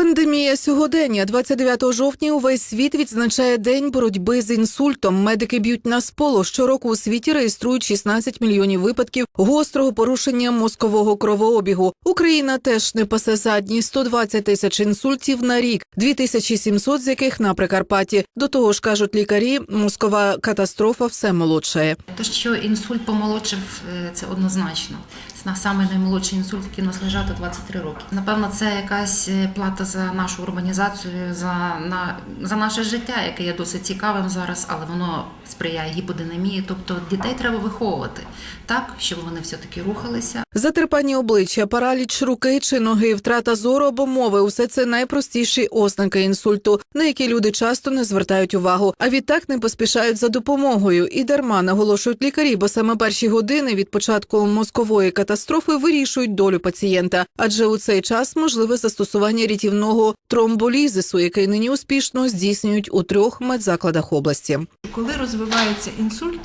Пандемія сьогодення 29 жовтня. Увесь світ відзначає день боротьби з інсультом. Медики б'ють на споло. Щороку у світі реєструють 16 мільйонів випадків гострого порушення мозкового кровообігу. Україна теж не пасе задні 120 тисяч інсультів на рік, 2700 з яких на Прикарпатті. До того ж кажуть лікарі, мозкова катастрофа все молодшає. То, що інсульт помолодшив, е, це однозначно. Саме наймолодший інсульт, який у нас лежав, то 23 роки. Напевно, це якась е, плата за нашу урбанізацію, за, на, за наше життя, яке є досить цікавим зараз, але воно сприяє гіподинамії. Тобто дітей треба виховувати так, щоб вони все-таки рухалися. Затерпані обличчя, параліч руки чи ноги, втрата зору або мови усе це найпростіші ознаки інсульту, на які люди часто не звертають увагу, а відтак не поспішають за допомогою. І дарма наголошують лікарі, бо саме перші години від початку мозкової катастрофи вирішують долю пацієнта, адже у цей час можливе застосування рятівного тромболізису, який нині успішно здійснюють у трьох медзакладах області. Коли розвивається інсульт,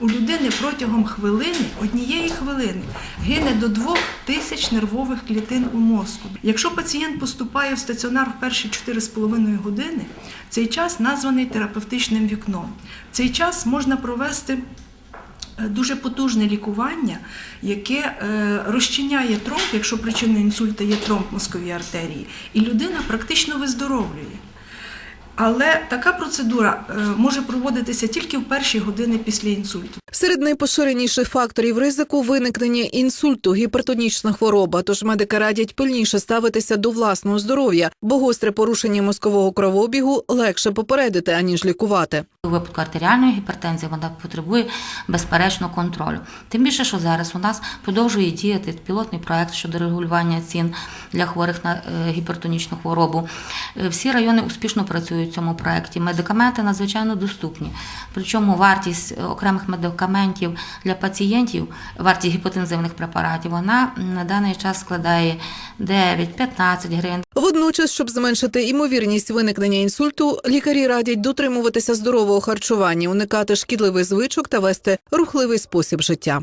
у людини протягом хвилини, однієї хвилини, гине до двох тисяч нервових клітин у мозку. Якщо пацієнт поступає в стаціонар в перші 4,5 години, цей час названий терапевтичним вікном. Цей час можна провести дуже потужне лікування, яке е, розчиняє тромб, якщо причиною інсульта є тромб мозковій артерії, і людина практично виздоровлює. Але така процедура е, може проводитися тільки в перші години після інсульту. Серед найпоширеніших факторів ризику виникнення інсульту, гіпертонічна хвороба. Тож медики радять пильніше ставитися до власного здоров'я, бо гостре порушення мозкового кровообігу легше попередити аніж лікувати. У випадку артеріальної гіпертензії вона потребує безперечно контролю. Тим більше, що зараз у нас продовжує діяти пілотний проект щодо регулювання цін для хворих на е, гіпертонічну хворобу. Е, Всі райони успішно працюють в цьому проекті. Медикаменти надзвичайно доступні. Причому вартість е, окремих медикаментів для пацієнтів, вартість гіпотензивних препаратів, вона на даний час складає 9-15 гривень. Водночас, щоб зменшити імовірність виникнення інсульту, лікарі радять дотримуватися здорового харчування, уникати шкідливих звичок та вести рухливий спосіб життя.